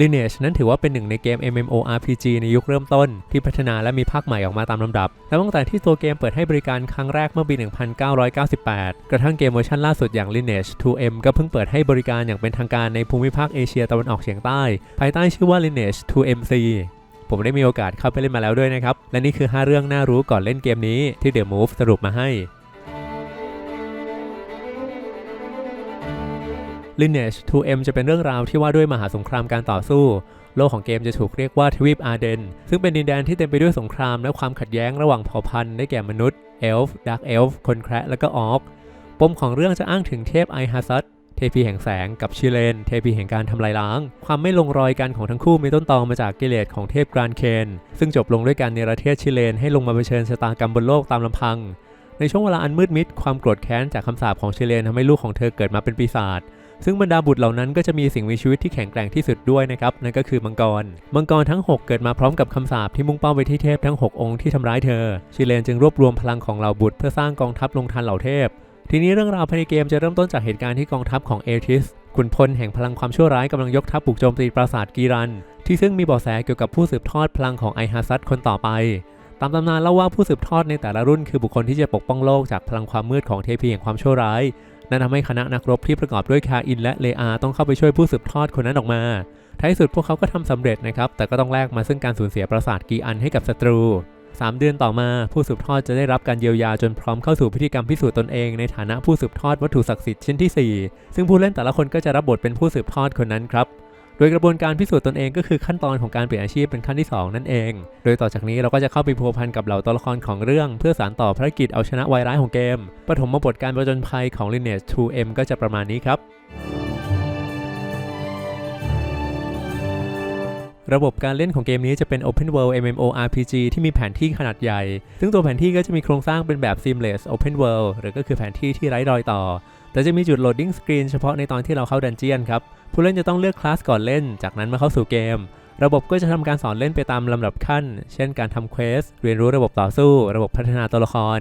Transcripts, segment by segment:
Lineage นั้นถือว่าเป็นหนึ่งในเกม MMORPG ในยุคเริ่มต้น ที่พัฒนาและมีภาคใหม่ออกมาตามลำดับและตั้งแต่ที่ตัวเกมเปิดให้บริการครั้งแรกเมื่อปี 1998 กระทั่งเกมเวอร์ชันล่าสุดอย่าง Lineage 2M ก็เพิ่งเปิดให้บริการอย่างเป็นทางการในภูมิภาคเอเชียตะวันออกเฉียงใต้ ภายใต้ชื่อว่า Lineage 2MC ผมได้มีโอกาสเข้าไปเล่นมาแล้วด้วยนะครับ และนี่คือ 5 เรื่องน่ารู้ก่อนเล่นเกมนี้ที่ The Move สรุปมาให้ Lineage 2M จะเป็นเรื่องราวที่ว่าด้วยมหาสงครามการต่อสู้ โลกของเกมจะถูกเรียกว่าทวีปอาร์เดน ซึ่งเป็นดินแดนที่เต็มไปด้วยสงครามและความขัดแย้งระหว่างเผ่าพันธุ์ได้แก่มนุษย์เอลฟ์ดักเอลฟ์คนแคระและก็ออกปมของเรื่องจะอ้างถึงเทพไอฮัสซัตเทพีแห่งแสงกับชิเลน เทพีแห่งการทำลายล้าง ความไม่ลงรอยกันของทั้งคู่มีต้นตอมาจากกิเลสของเทพกรานเคน ซึ่งจบลงด้วยการเนรเทศชิเลนให้ลงมาเผชิญชะตากรรมบนโลกตามลำพัง ในช่วงเวลาอันมืดมิดความโกรธแค้นจากคำสาปของชิเลนทำให้ลูกของเธอเกิดมาเป็นปีศาจ ซึ่งบรรดาบุตรเหล่านั้นก็จะมีสิ่งมีชีวิตที่แข็งแกร่งที่สุดด้วยนะครับนั่นก็คือมังกร มังกรทั้ง 6 เกิดมาพร้อมกับคำสาปที่มุ่งเป้าไปที่เทพทั้ง 6 องค์ที่ทำร้ายเธอ ชิเลนจึงรวบรวมพลังของเหล่าบุตรเพื่อสร้างกองทัพลงทันเหล่าเทพ ทีนี้เรื่องราวภายในเกมจะเริ่มต้นจากเหตุการณ์ที่กองทัพของเอทิสขุนพลแห่งพลังความชั่วร้ายกำลังยกทัพบุกโจมตีปราสาทกีรัน ที่ซึ่งมีเบาะแสเกี่ยวกับผู้สืบทอดพลังของไอฮาซัตคนต่อไปตามตำนานเล่าว่าผู้สืบทอดในแต่ละรุ่นคือบุคคลที่จะปกป้องโลกจากพลังความมืดของเทพีแห่งความชั่วร้าย นั่นทำให้คณะนักรบที่ประกอบด้วยคาอินและเลอาต้องเข้าไปช่วยผู้สืบทอดคนนั้นออกมา ท้ายสุดพวกเขาก็ทำสำเร็จนะครับ แต่ก็ต้องแลกมาซึ่งการสูญเสียปราสาทกีอันให้กับศัตรู 3 เดือนต่อมาผู้สืบทอดจะได้รับการเยียวยาจนพร้อมเข้าสู่พิธีกรรมพิสูจน์ตนเองในฐานะผู้สืบทอดวัตถุศักดิ์สิทธิ์ชิ้นที่ 4 ซึ่งผู้เล่นแต่ละคนก็จะรับบทเป็นผู้สืบทอดคนนั้นครับ โดยกระบวนการพิสูจน์ตนเองก็คือขั้นตอนของการเปลี่ยนอาชีพเป็นขั้นที่ 2 นั่นเอง โดยต่อจากนี้เราก็จะเข้าไปพัวพันกับเหล่าตัวละครของเรื่อง เพื่อสานต่อภารกิจเอาชนะวายร้ายของเกม ปฐมบทการประจนภัยของ Lineage 2M ก็จะประมาณนี้ครับระบบการเล่นของเกมนี้จะเป็น Open World MMORPG ที่มีแผนที่ขนาดใหญ่ ซึ่งตัวแผนที่ก็จะมีโครงสร้างเป็นแบบ Seamless Open World หรือก็คือแผนที่ที่ไร้รอยต่อ แต่จะมีจุด Loading Screen เฉพาะในตอนที่เราเข้าดันเจียนครับ ผู้เล่นจะต้องเลือกคลาสก่อนเล่น จากนั้นมาเข้าสู่เกม ระบบก็จะทำการสอนเล่นไปตามลำดับขั้น เช่นการทำเควส เรียนรู้ระบบต่อสู้ ระบบพัฒนาตัวละคร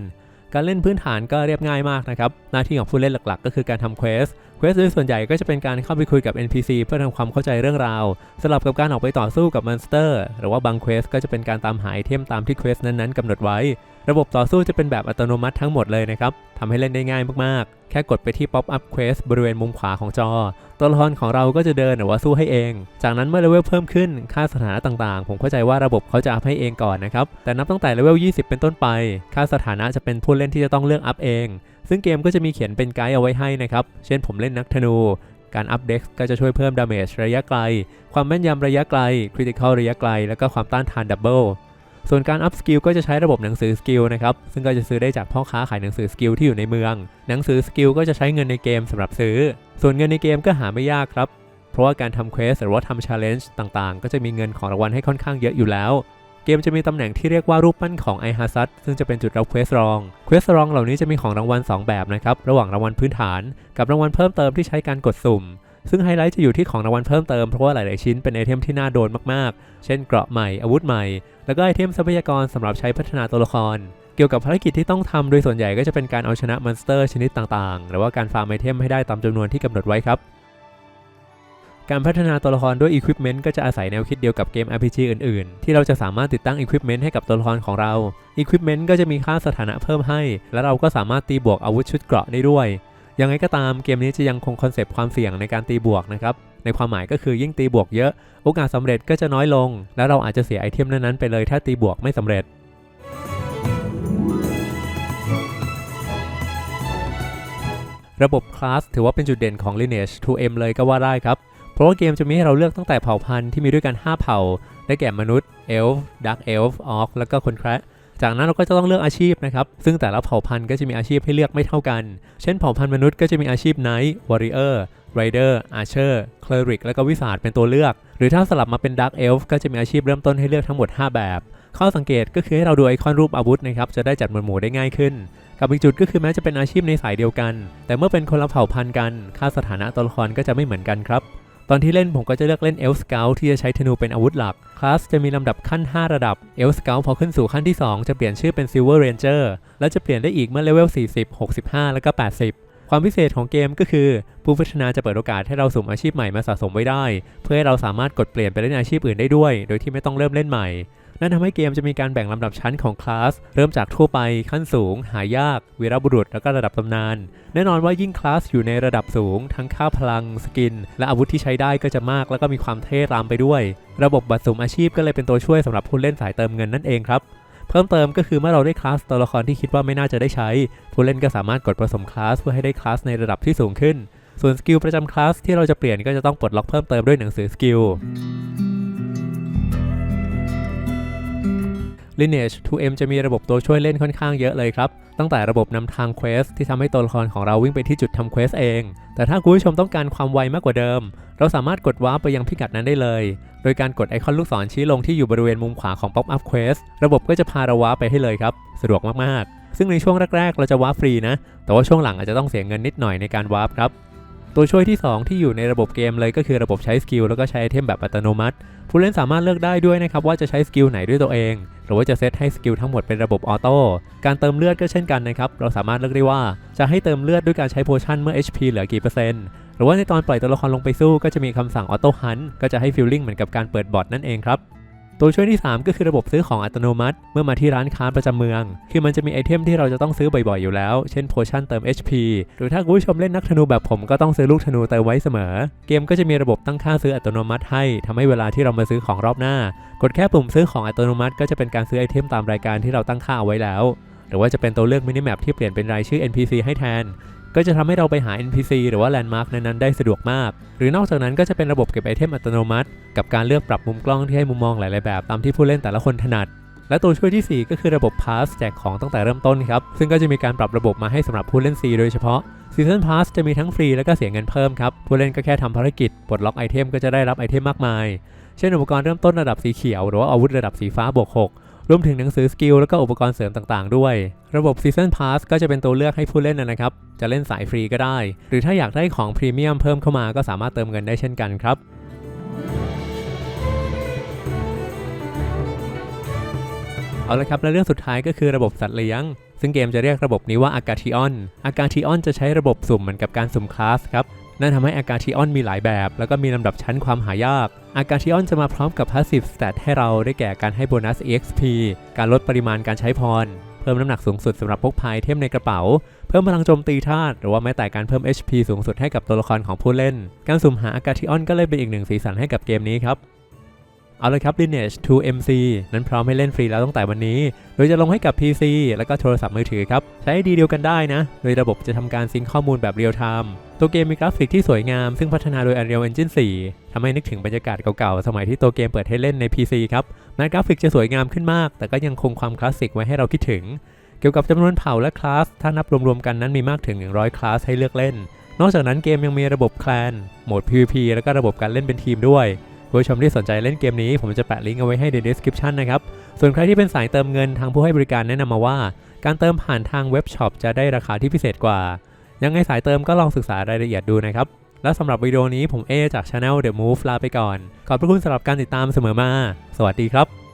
การเล่นพื้นฐานก็เรียบง่ายมากนะครับ หน้าที่ของผู้เล่นหลักๆ ก็คือการทำเควส เควสโดยส่วนใหญ่ก็จะเป็นการเข้าไปคุยกับ NPC เพื่อทำความเข้าใจเรื่องราว สลับกับการออกไปต่อสู้กับมอนสเตอร์ หรือว่าบางเควสก็จะเป็นการตามหาไอเทมตามที่เควสนั้นๆกำหนดไว้ ระบบต่อสู้จะเป็นแบบอัตโนมัติทั้งหมดเลยนะครับทำให้เล่นได้ง่ายมากๆ ค่กดไปที่ Pop Up Quest บริเวณมุมขวาของจอ ตัวละครของเราก็จะเดินหรือว่าสู้ให้เอง จากนั้นเมื่อเลเวลเพิ่มขึ้นค่าสถานะต่างๆ ผมเข้าใจว่าระบบเขาจะอัพให้เองก่อนนะครับ แต่นับตั้งแต่เลเวล 20 เป็นต้นไป ค่าสถานะจะเป็นผู้เล่นที่จะต้องเลือกอัพเอง ซึ่งเกมก็จะมีเขียนเป็นไกด์เอาไว้ให้นะครับ เช่นผมเล่นนักธนู การอัพเด็กก็จะช่วยเพิ่มดาเมจระยะไกล ความแม่นยำระยะไกลคริติคอลระยะไกล แล้วก็ความต้านทานดับเบิล ส่วนการอัพสกิลก็จะใช้ระบบหนังสือสกิลนะครับ ซึ่งก็จะซื้อได้จากพ่อค้าขายหนังสือสกิลที่อยู่ในเมือง หนังสือสกิลก็จะใช้เงินในเกมสำหรับซื้อ ส่วนเงินในเกมก็หาไม่ยากครับ เพราะว่าการทำเควสหรือว่าทำชาเลนจ์ต่างๆ ก็จะมีเงินของรางวัลให้ค่อนข้างเยอะอยู่แล้วเกมจะมีตำแหน่งที่เรียกว่ารูปปั้นของไอฮาซัตซึ่งจะเป็นจุดรับเควสรอง เควสรองเหล่านี้จะมีของรางวัล 2 แบบนะครับ ระหว่างรางวัลพื้นฐาน กับรางวัลเพิ่มเติมที่ใช้การกดสุ่ม ซึ่งไฮไลท์จะอยู่ที่ของรางวัลเพิ่มเติมเพราะว่าหลาย ๆ ชิ้นเป็นไอเทมที่น่าโดนมาก ๆ เช่นเกราะใหม่อาวุธใหม่ แล้วก็ไอเทมทรัพยากรสำหรับใช้พัฒนาตัวละคร เกี่ยวกับภารกิจที่ต้องทำโดยส่วนใหญ่ก็จะเป็นการเอาชนะมอนสเตอร์ชนิดต่าง ๆ หรือว่าการฟาร์มไอเทมให้ได้ตามจำนวนที่กำหนดไว้ครับการพัฒนาตัวละครด้วย Equipment ก็จะอาศัยแนวคิดเดียวกับเกม RPG อื่น ๆ ที่เราจะสามารถติดตั้ง Equipment ให้กับตัวละครของเรา Equipment ก็จะมีค่าสถานะเพิ่มให้ และเราก็สามารถตีบวกอาวุธชุดเกราะได้ด้วย ยังไงก็ตามเกมนี้จะยังคงคอนเซปต์ความเสี่ยงในการตีบวกนะครับในความหมายก็คือยิ่งตีบวกเยอะ โอกาสสำเร็จก็จะน้อยลง และเราอาจจะเสียไอเทมนั้นๆไปเลยถ้าตีบวกไม่สำเร็จระบบคลาสถือว่าเป็นจุดเด่นของ Lineage 2M เลยก็ว่าได้ครับ เพราะว่าเกมจะมีให้เราเลือกตั้งแต่เผ่าพันธุ์ที่มีด้วยกัน 5 เผ่า ได้แก่มนุษย์ เอลฟ์ ดักเอลฟ์ ออก แล้วก็คนแคระ จากนั้นเราก็จะต้องเลือกอาชีพนะครับ ซึ่งแต่ละเผ่าพันธุ์ก็จะมีอาชีพให้เลือกไม่เท่ากัน เช่นเผ่าพันธุ์มนุษย์ก็จะมีอาชีพไนท์วอริเออร์ไรเดอร์อาร์เชอร์คลริกและก็วิสาดเป็นตัวเลือก หรือถ้าสลับมาเป็นดักเอลฟ์ก็จะมีอาชีพเริ่มต้นให้เลือกทั้งหมด 5 แบบ ข้อสังเกตก็คือให้เราดูไอคอนรูปอาวุธนะครับจะได้จัดหมวดหมู่ได้ง่ายขึ้น กับอีกจุดก็คือแม้จะเป็นอาชีพในสายเดียวกัน แต่เมื่อเป็นคนละเผ่าพันธุ์กัน ค่าสถานะตัวละครก็จะไม่เหมือนกันครับ ตอนที่เล่นผมก็จะเลือกเล่นเอลสเกลที่จะใช้ธนูเป็นอาวุธหลัก คลาสจะมีลำดับขั้น 5 ระดับเอลสเกลพอขึ้นสู่ขั้นที่ 2 จะเปลี่ยนชื่อเป็นซิลเวอร์เรนเจอร์และจะเปลี่ยนได้อีกเมื่อเลเวล40 65 แล้วก็ 80 ความพิเศษของเกมก็คือ ผู้พัฒนาจะเปิดโอกาสให้เราสุ่มอาชีพใหม่มาสะสมไว้ได้ เพื่อให้เราสามารถกดเปลี่ยนไปเล่นอาชีพอื่นได้ด้วย โดยที่ไม่ต้องเริ่มเล่นใหม่ นั่นทำให้เกมจะมีการแบ่งลำดับชั้นของคลาส เริ่มจากทั่วไปขั้นสูง หายาก วีรบุรุษ แล้วก็ระดับตำนาน แน่นอนว่ายิ่งคลาสอยู่ในระดับสูง ทั้งค่าพลังสกิน และอาวุธที่ใช้ได้ก็จะมาก แล้วก็มีความเท่ตามไปด้วย ระบบบัตรสมอาชีพก็เลยเป็นตัวช่วยสำหรับผู้เล่นสายเติมเงินนั่นเองครับเพิ่มเติมก็คือเมื่อเราได้คลาสตัวละครที่คิดว่าไม่น่าจะได้ใช้ ผู้เล่นก็สามารถกดผสมคลาสเพื่อให้ได้คลาสในระดับที่สูงขึ้น ส่วนสกิลประจำคลาสที่เราจะเปลี่ยนก็จะต้องปลดล็อกเพิ่มเติมด้วยหนังสือสกิล Lineage 2M จะมีระบบตัวช่วยเล่นค่อนข้างเยอะเลยครับ ตั้งแต่ระบบนำทางเควสที่ทำให้ตัวละครของเราวิ่งไปที่จุดทำเควสเอง แต่ถ้าคุณผู้ชมต้องการความไวมากกว่าเดิม เราสามารถกดวาร์ปไปยังพิกัดนั้นได้เลย โดยการกดไอคอนลูกศรชี้ลงที่อยู่บริเวณมุมขวาของ Pop Up Quest ระบบก็จะพาเราวาร์ปไปให้เลยครับ สะดวกมากๆ ซึ่งในช่วงแรก ๆ เราจะวาร์ปฟรีนะ แต่ว่าช่วงหลังอาจจะต้องเสียเงินนิดหน่อยในการวาร์ปครับ ตัวช่วยที่ 2 ที่อยู่ในระบบเกมเลยก็คือระบบใช้สกิลแล้วก็ใช้ไอเทมแบบอัตโนมัติ ผู้เล่นสามารถเลือกได้ด้วยนะครับว่าจะใช้สกิลไหนด้วยตัวเอง หรือว่าจะเซตให้สกิลทั้งหมดเป็นระบบออโต้การเติมเลือดก็เช่นกันนะครับเราสามารถเลือกได้ว่าจะให้เติมเลือดด้วยการใช้โพชั่นเมื่อ HP เหลือกี่เปอร์เซ็นต์หรือว่าในตอนปล่อยตัวละครลงไปสู้ก็จะมีคำสั่งออโต้ฮันก็จะให้ฟีลลิ่งเหมือนกับการเปิดบอทนั่นเองครับ ตัวช่วยที่ 3 ก็คือระบบซื้อของอัตโนมัติ เมื่อมาที่ร้านค้าประจำเมือง คือมันจะมีไอเทมที่เราจะต้องซื้อบ่อยๆอยู่แล้ว เช่นโพชั่นเติม HP หรือถ้าคุณผู้ชมเล่นนักธนูแบบผมก็ต้องซื้อลูกธนูเติมไว้เสมอ เกมก็จะมีระบบตั้งค่าซื้ออัตโนมัติให้ทำให้เวลาที่เรามาซื้อของรอบหน้า กดแค่ปุ่มซื้อของอัตโนมัติ ก็จะเป็นการซื้อไอเทมตามรายการที่เราตั้งค่าเอาไว้แล้ว หรือว่าจะเป็นตัวเลือกมินิแมปที่เปลี่ยนเป็นรายชื่อ NPC ให้แทน ก็จะทำให้เราไปหา NPC หรือว่าแลนด์มาร์กนั้นๆได้สะดวกมาก หรือนอกจากนั้นก็จะเป็นระบบเก็บไอเทมอัตโนมัติ กับการเลือกปรับมุมกล้องที่ให้มุมมองหลายๆแบบตามที่ผู้เล่นแต่ละคนถนัดและตัวช่วยที่ 4 ก็คือระบบ Pass แจกของตั้งแต่เริ่มต้นครับ ซึ่งก็จะมีการปรับระบบมาให้สำหรับผู้เล่น C โดยเฉพาะ Season Pass จะมีทั้งฟรีและก็เสียเงินเพิ่มครับ ผู้เล่นก็แค่ทำภารกิจ ปลดล็อกไอเทมก็จะได้รับไอเทมมากมาย เช่นอุปกรณ์เริ่มต้นระดับสีเขียว หรือว่าอาวุธระดับสีฟ้าบวก6 รวมถึงหนังสือสกิลแล้วก็อุปกรณ์เสริมต่างๆ ด้วย ระบบ Season Pass ก็จะเป็นตัวเลือกให้ผู้เล่นนะครับ จะเล่นสายฟรีก็ได้ หรือถ้าอยากได้ของพรีเมียมเพิ่มเข้ามาก็สามารถเติมเงินได้เช่นกันครับเอาละครับและเรื่องสุดท้ายก็คือระบบสัตว์เลี้ยง ซึ่งเกมจะเรียกระบบนี้ว่าอากา t ิออนอากา t ิออนจะใช้ระบบสุ่มเหมือนกับการสุ่มคลาสครับ นั่นทำให้อากาทิออนมีหลายแบบ แล้วก็มีลำดับชั้นความหายาก อากาทิออนจะมาพร้อมกับ Passive Stat ให้เราได้แก่การให้โบนัส EXP การลดปริมาณการใช้พร เพิ่มน้ำหนักสูงสุดสำหรับพกพายเทมในกระเป๋า เพิ่มพลังโจมตีธาตุหรือว่าแม้แต่การเพิ่ม HP สูงสุดให้กับตัวละครของผู้เล่น การสุ่มหาอากาทิออนก็เลยเป็นอีกหนึ่งสีสันให้กับเกมนี้ครับ เอาเลยครับ Lineage 2 MC นั้นพร้อมให้เล่นฟรีแล้วตั้งแต่วันนี้ โดยจะลงให้กับ PC แล้วก็โทรศัพท์มือถือครับ ใช้ดีเดียวกันได้นะ โดยระบบจะทำการซิงค์ข้อมูลแบบเรียลไทม์ ตัวเกมมีกราฟิกที่สวยงาม ซึ่งพัฒนาโดย Unreal Engine 4 ทำให้นึกถึงบรรยากาศเก่าๆ สมัยที่ตัวเกมเปิดให้เล่นใน PC ครับ แม้กราฟิกจะสวยงามขึ้นมาก แต่ก็ยังคงความคลาสสิกไว้ให้เราคิดถึง เกี่ยวกับจำนวนเผ่าและคลาส ถ้านับรวมๆกันนั้นมีมากถึง 100 คลาสให้เลือกเล่น นอกจากนั้นเกมยังมีระบบแคลน โหมด PVP แล้วก็ระบบการเล่นเป็นทีมด้วย ผู้ชมที่สนใจเล่นเกมนี้ผมจะแปะลิงก์เอาไว้ให้ใน description นะครับ ส่วนใครที่เป็นสายเติมเงินทางผู้ให้บริการแนะนำมาว่า การเติมผ่านทางเว็บช็อปจะได้ราคาที่พิเศษกว่า ยังไงสายเติมก็ลองศึกษารายละเอียดดูนะครับ และสำหรับวิดีโอนี้ผมเอจาก Channel The Move ลาไปก่อน ขอบพระคุณสำหรับการติดตามเสมอมา สวัสดีครับ